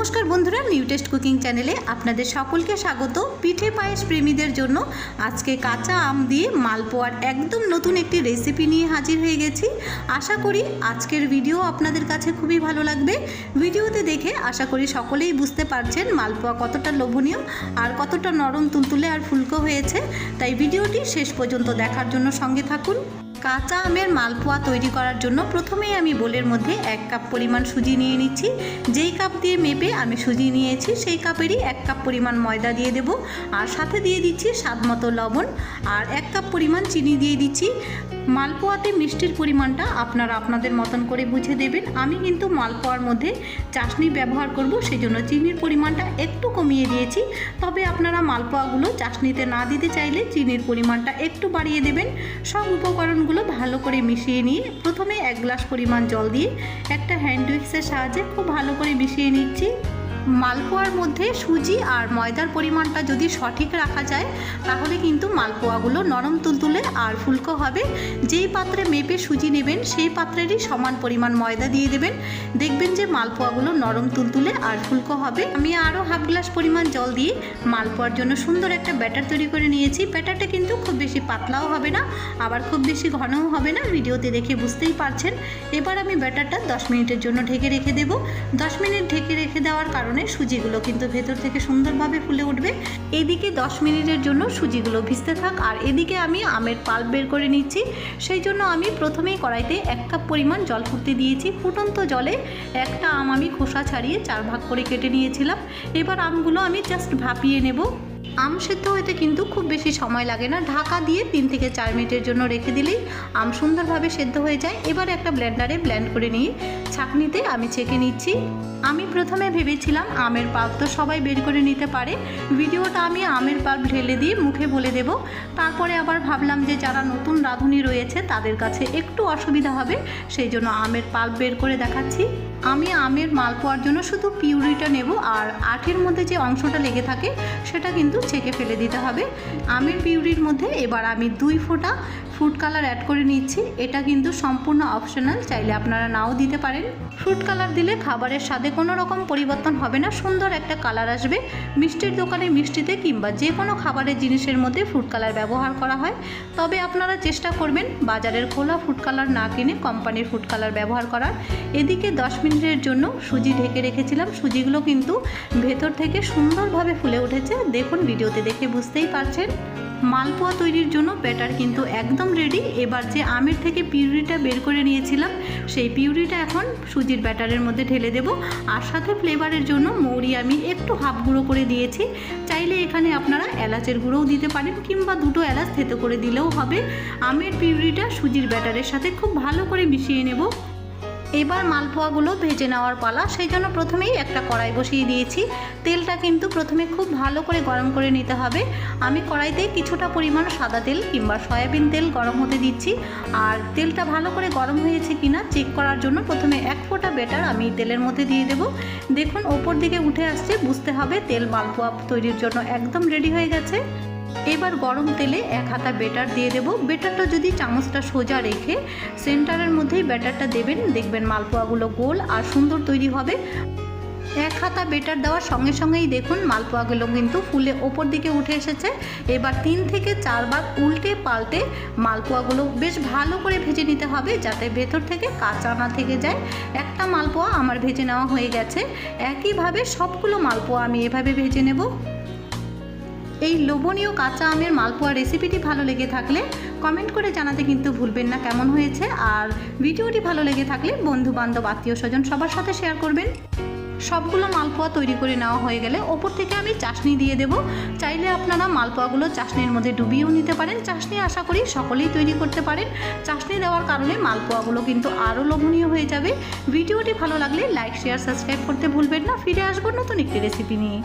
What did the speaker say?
নমস্কার বন্ধুরা new test cooking চ্যানেলে আপনাদের সকলকে স্বাগত। পিঠে পায়েস প্রেমীদের জন্য আজকে কাঁচা আম দিয়ে মালপোয়ার একদম নতুন একটি রেসিপি নিয়ে হাজির হয়ে গেছি। আশা করি আজকের ভিডিও আপনাদের কাছে খুবই ভালো লাগবে। ভিডিওতে দেখে আশা করি সকলেই বুঝতে পারছেন মালপোয়া কতটা লোভনীয় আর কতটা নরম, তুলতুলে আর ফুলকো হয়েছে। তাই ভিডিওটি শেষ পর্যন্ত দেখার জন্য সঙ্গে থাকুন। কাঁচা আমের মালপোয়া তৈরি করার জন্য প্রথমেই আমি বোলের মধ্যে এক কাপ পরিমাণ সুজি নিয়ে নিচ্ছি। যেই কাপ দিয়ে মেপে আমি সুজি নিয়েছি, সেই কাপেরই এক কাপ পরিমাণ ময়দা দিয়ে দেব। আর সাথে দিয়ে দিচ্ছি স্বাদ মতো লবণ। আর এক কাপ পরিমাণ চিনি দিয়ে দিচ্ছি। মালপোয়াতে মিষ্টির পরিমাণটা আপনারা আপনাদের মতন করে বুঝে দেবেন। আমি কিন্তু মালপোয়ার মধ্যে চাশনি ব্যবহার করব সেই জন্য চিনির পরিমাণটা একটু কমিয়ে দিয়েছি। তবে আপনারা মালপোয়াগুলো চাশনিতে না দিতে চাইলে চিনির পরিমাণটা একটু বাড়িয়ে দেবেন। সব উপকরণগুলো ভালো করে মিশিয়ে নিয়ে প্রথমে এক গ্লাস পরিমাণ জল দিয়ে একটা হ্যান্ড উইক্সের সাহায্যে খুব ভালো করে মিশিয়ে নিচ্ছি। মালপোয়ার মধ্যে সুজি আর ময়দার পরিমাণটা যদি সঠিক রাখা যায়, তাহলে কিন্তু মালপোয়াগুলো নরম তুলতুলে আর ফুলকো হবে। যেই পাত্রে মেপে সুজি নেবেন, সেই পাত্রেরই সমান পরিমাণ ময়দা দিয়ে দেবেন। দেখবেন যে মালপোয়াগুলো নরম তুলতুলে আর ফুলকো হবে। আমি আরও হাফ গ্লাস পরিমাণ জল দিয়ে মালপোয়ার জন্য সুন্দর একটা ব্যাটার তৈরি করে নিয়েছি। ব্যাটারটা কিন্তু খুব বেশি পাতলাও হবে না, আবার খুব বেশি ঘনও হবে না। ভিডিওতে দেখে বুঝতেই পারছেন। এবার আমি ব্যাটারটা দশ মিনিটের জন্য ঢেকে রেখে দেবো। দশ মিনিট ঢেকে রেখে দেওয়ার কারণে সুজিগুলো কিন্তু ভেতর থেকে সুন্দরভাবে ফুলে উঠবে। এদিকে দশ মিনিটের জন্য সুজিগুলো ভিজতে থাক। আর এদিকে আমি আমের পাল্প বের করে নিচ্ছি। সেই জন্য আমি প্রথমেই কড়াইতে এক কাপ পরিমাণ জল ফুটতে দিয়েছি। ফুটন্ত জলে একটা আম আমি খোসা ছাড়িয়ে চার ভাগ করে কেটে নিয়েছিলাম। এবার আমগুলো আমি জাস্ট ভাপিয়ে নেব। আম সেদ্ধ হতে কিন্তু খুব বেশি সময় লাগে না। ঢাকা দিয়ে তিন থেকে চার মিনিটের জন্য রেখে দিলেই আম সুন্দরভাবে সেদ্ধ হয়ে যায়। এবার একটা ব্লেন্ডারে ব্লেন্ড করে নিয়ে ছাঁকনিতে আমি ছেঁকে নিচ্ছি। আমি প্রথমে ভেবেছিলাম আমের পাল্প তো সবাই বের করে নিতে পারে। ভিডিওটা আমি আমের পাল্প ঢেলে দিয়ে মুখে বলে দেব। তারপরে আবার ভাবলাম যে যারা নতুন রাঁধুনি রয়েছে, তাদের কাছে একটু অসুবিধা হবে। সেই জন্য আমের পাল্প বের করে দেখাচ্ছি। আমি আমের মালপোয়ার জন্য শুধু পিউরিটা নেব আর আঠের মধ্যে যে অংশটা লেগে থাকে, সেটা কিন্তু ছেঁকে ফেলে দিতে হবে। আমের পিউরির মধ্যে এবার আমি দুই ফোঁটা ফুড কালার অ্যাড করে নিচ্ছি। এটা কিন্তু সম্পূর্ণ অপশনাল চাইলে আপনারা নাও দিতে পারেন। ফ্রুট কালার দিলে খাবারের স্বাদে কোনো রকম পরিবর্তন হবে না, সুন্দর একটা কালার আসবে। মিষ্টির দোকানে মিষ্টিতে কিংবা যে কোনো খাবারের জিনিসের মধ্যে ফুড কালার ব্যবহার করা হয়। তবে আপনারা চেষ্টা করবেন বাজারের খোলা ফুড কালার না কিনে কোম্পানির ফুড কালার ব্যবহার করার। এদিকে দশ মিনিটের জন্য সুজি ঢেকে রেখেছিলাম। সুজিগুলো কিন্তু ভেতর থেকে সুন্দরভাবে ফুলে উঠেছে। দেখুন, ভিডিওতে দেখে বুঝতেই পারছেন। মালপোয়া তৈরির জন্য ব্যাটার কিন্তু একদম রেডি এবার যে আমের থেকে পিউরিটা বের করে নিয়েছিলাম, সেই পিউরিটা এখন সুজির ব্যাটারের মধ্যে ঢেলে দেব। আর সাথে ফ্লেভারের জন্য মৌরি আমি একটু হাফ গুঁড়ো করে দিয়েছি। চাইলে এখানে আপনারা এলাচের গুঁড়োও দিতে পারেন, কিংবা দুটো এলাচ থেতো করে দিলেও হবে। আমের পিউরিটা সুজির ব্যাটারের সাথে খুব ভালো করে মিশিয়ে নেব। এবার মালপোয়াগুলো ভেজে নেওয়ার পালা। সেই জন্য প্রথমেই একটা কড়াই বসিয়ে দিয়েছি। তেলটা কিন্তু প্রথমে খুব ভালো করে গরম করে নিতে হবে। আমি কড়াইতে কিছুটা পরিমাণ সাদা তেল কিংবা সয়াবিন তেল গরম হতে দিচ্ছি। আর তেলটা ভালো করে গরম হয়েছে কিনা চেক করার জন্য প্রথমে এক ফোঁটা বেটার আমি তেলের মধ্যে দিয়ে দেব। দেখুন, ওপর দিকে উঠে আসছে, বুঝতে হবে তেল মালপোয়া তৈরির জন্য একদম রেডি হয়ে গেছে। এবার গরম তেলে এক হাতা বেটার দিয়ে দেব। বেটারটা যদি চামচটা সোজা রেখে সেন্টারের মধ্যেই ব্যাটারটা দেবেন। দেখবেন মালপোয়াগুলো গোল আর সুন্দর তৈরি হবে। এক হাতা বেটার দেওয়ার সঙ্গে সঙ্গেই দেখুন, মালপোয়াগুলো কিন্তু ফুলে ওপর দিকে উঠে এসেছে। এবার তিন থেকে চারবার উল্টে পাল্টে মালপোয়াগুলো বেশ ভালো করে ভেজে নিতে হবে যাতে ভেতর থেকে কাঁচা না থেকে যায়। একটা মালপোয়া আমার ভেজে নেওয়া হয়ে গেছে। একইভাবে সবগুলো মালপোয়া আমি এভাবে ভেজে নেব। এই লোভনীয় কাঁচা আমের মালপোয়া রেসিপিটি ভালো লেগে থাকলে কমেন্ট করে জানাতে কিন্তু ভুলবেন না কেমন হয়েছে আর ভিডিওটি ভালো লেগে থাকলে বন্ধু বান্ধব আত্মীয় স্বজন সবার সাথে শেয়ার করবেন। সবগুলো মালপোয়া তৈরি করে নেওয়া হয়ে গেলে ওপর থেকে আমি চাশনি দিয়ে দেব। চাইলে আপনারা মালপোয়াগুলো চাশনির মধ্যে ডুবিয়েও নিতে পারেন। চাশনি আশা করি সকলেই তৈরি করতে পারেন। চাশনি দেওয়ার কারণে মালপোয়াগুলো কিন্তু আরও লোভনীয় হয়ে যাবে। ভিডিওটি ভালো লাগলে লাইক শেয়ার সাবস্ক্রাইব করতে ভুলবেন না। ফিরে আসব নতুন একটি রেসিপি নিয়ে।